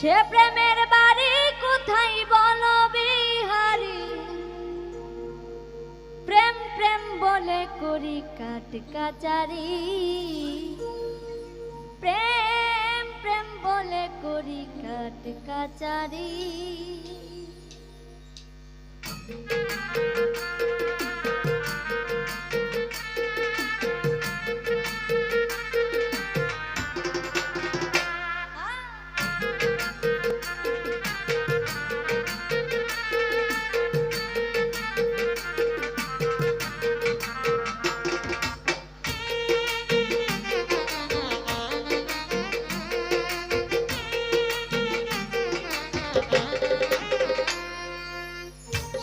সে প্রেমের বাড়ি কোথায় বলো বিহারি? প্রেম প্রেম বলে করি কাট কাচারি। প্রেম প্রেম বলে করি কাট কাচারি।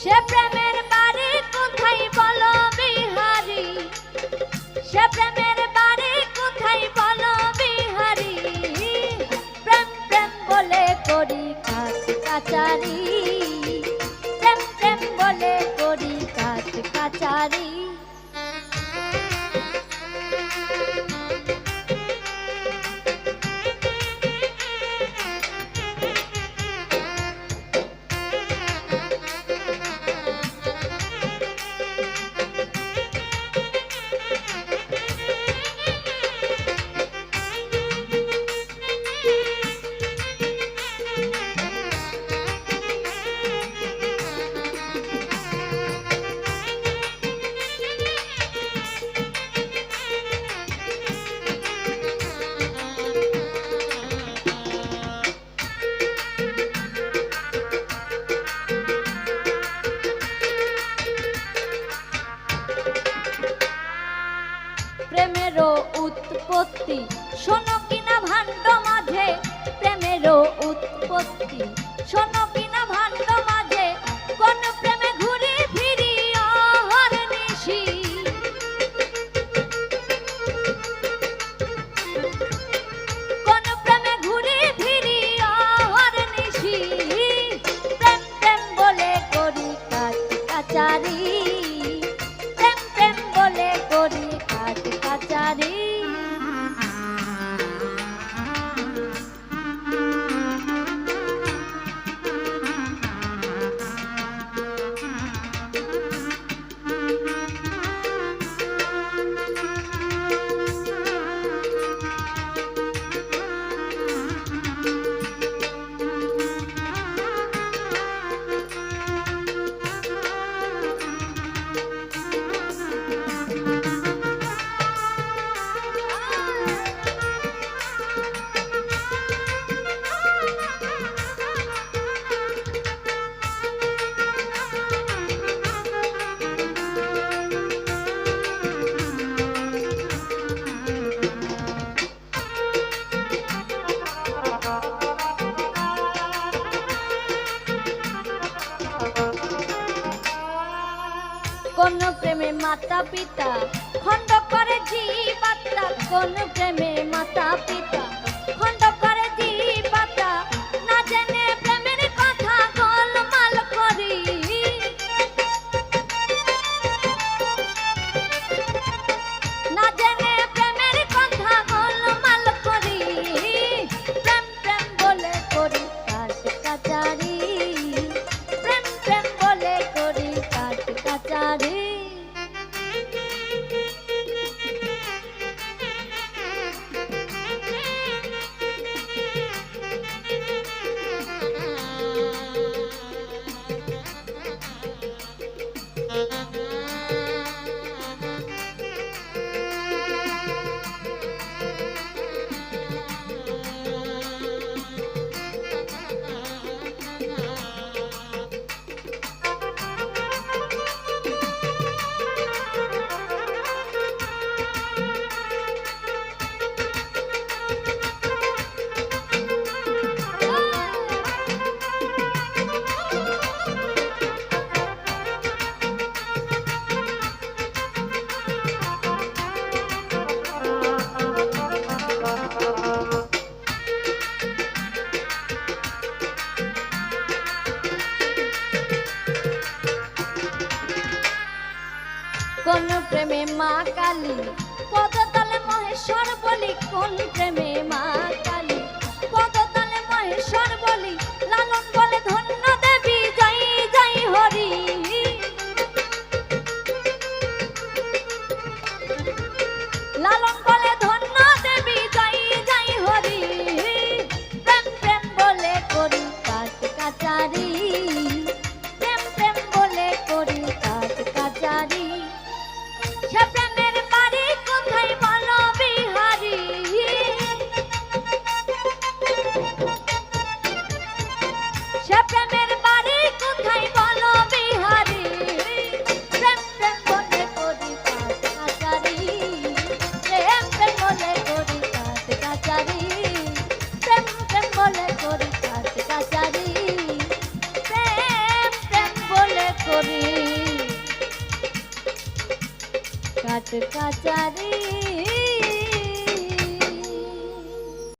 সে প্রেমের বাড়ি কোথায় বলো বিহারি? সে প্রেমের উৎপত্তি। শোনো কিনা ভাণ্ড মাঝে প্রেমেরও উৎপত্তি। শোনো কিনা ভাণ্ড মাঝে কোন প্রেমে ঘুরি ফিরি অহর নিশি কোন প্রেমে ঘুরি ফিরি অহর নিশি প্রেম প্রেম বলে করি কাজ কাচারি। প্রেম প্রেম বলে করি কাজ কাচারি। কোন প্রেমে মাতা পিতা খণ্ড করে জীবাত্মা কোন প্রেমে মাতা পিতা কোন প্রেমে মা কালী? পদতলে মহেশ্বর বলি কোন প্রেমে মা কালী? পদতলে মহেশ্বর বলে কাচারি